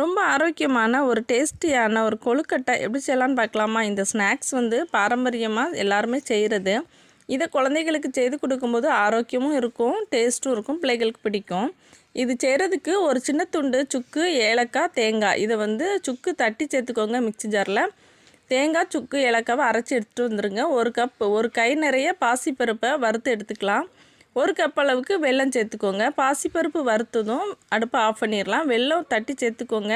ரொம்ப ஆரோக்கியமான ஒரு டேஸ்டியான ஒரு கொழுக்கட்டை எப்படி செய்யலான்னு பார்க்கலாமா? இந்த ஸ்நாக்ஸ் வந்து பாரம்பரியமாக எல்லாருமே செய்கிறது இதை குழந்தைகளுக்கு செய்து கொடுக்கும்போது ஆரோக்கியமும் இருக்கும் டேஸ்ட்டும் இருக்கும் பிள்ளைகளுக்கு பிடிக்கும். இது செய்கிறதுக்கு ஒரு சின்ன துண்டு சுக்கு ஏலக்காய் தேங்காய். இதை வந்து சுக்கு தட்டி சேர்த்துக்கோங்க மிக்சி ஜாரில். தேங்காய் சுக்கு ஏலக்காவை அரைச்சி எடுத்துகிட்டு வந்துடுங்க ஒரு கப் ஒரு கை நிறைய பாசிப்பருப்பை வறுத்து எடுத்துக்கலாம். ஒரு கப் அளவுக்கு வெல்லம் சேர்த்துக்கோங்க. பாசிப்பருப்பு வறுத்ததும் அடுப்பை ஆஃப் பண்ணிடலாம் வெல்லம் தட்டி சேர்த்துக்கோங்க.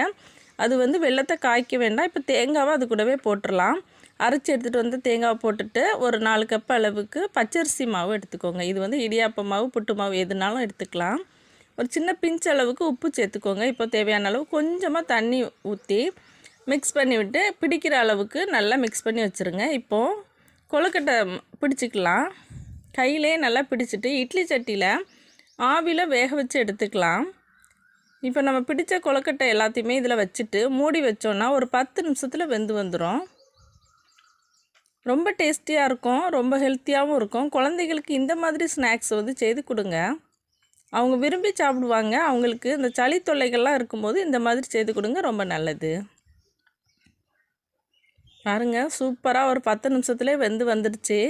அது வந்து வெள்ளத்தை காய்க்க வேண்டாம். இப்போ தேங்காவை அது கூடவே போட்டுடலாம் அரைச்சி எடுத்துகிட்டு வந்து தேங்காவை போட்டுட்டு ஒரு நாலு கப் அளவுக்கு பச்சரிசி மாவு எடுத்துக்கோங்க. இது வந்து இடியாப்ப மாவு புட்டு மாவு எதுனாலும் எடுத்துக்கலாம். ஒரு சின்ன பிஞ்ச் அளவுக்கு உப்பு சேர்த்துக்கோங்க. இப்போ தேவையான அளவு கொஞ்சமாக தண்ணி ஊற்றி மிக்ஸ் பண்ணிவிட்டு பிடிக்கிற அளவுக்கு நல்லா மிக்ஸ் பண்ணி வச்சுருங்க. இப்போது கொழுக்கட்டை பிடிச்சிக்கலாம். கையிலே நல்லா பிடிச்சிட்டு இட்லி சட்டியில் ஆவியில் வேக வச்சு எடுத்துக்கலாம். இப்போ நம்ம பிடிச்ச கொழுக்கட்டை எல்லாத்தையுமே இதில் வச்சுட்டு மூடி வச்சோன்னா ஒரு பத்து நிமிஷத்தில் வெந்து வந்துடும் ரொம்ப டேஸ்டியாக இருக்கும் ரொம்ப ஹெல்த்தியாகவும் இருக்கும். குழந்தைகளுக்கு இந்த மாதிரி ஸ்நாக்ஸ் வந்து செய்து கொடுங்க. அவங்க விரும்பி சாப்பிடுவாங்க அவங்களுக்கு இந்த சளி தொல்லைகள்லாம் இருக்கும்போது இந்த மாதிரி செய்து கொடுங்க ரொம்ப நல்லது. பாருங்கள் சூப்பராக ஒரு பத்து நிமிஷத்துலேயே வெந்து வந்துடுச்சு.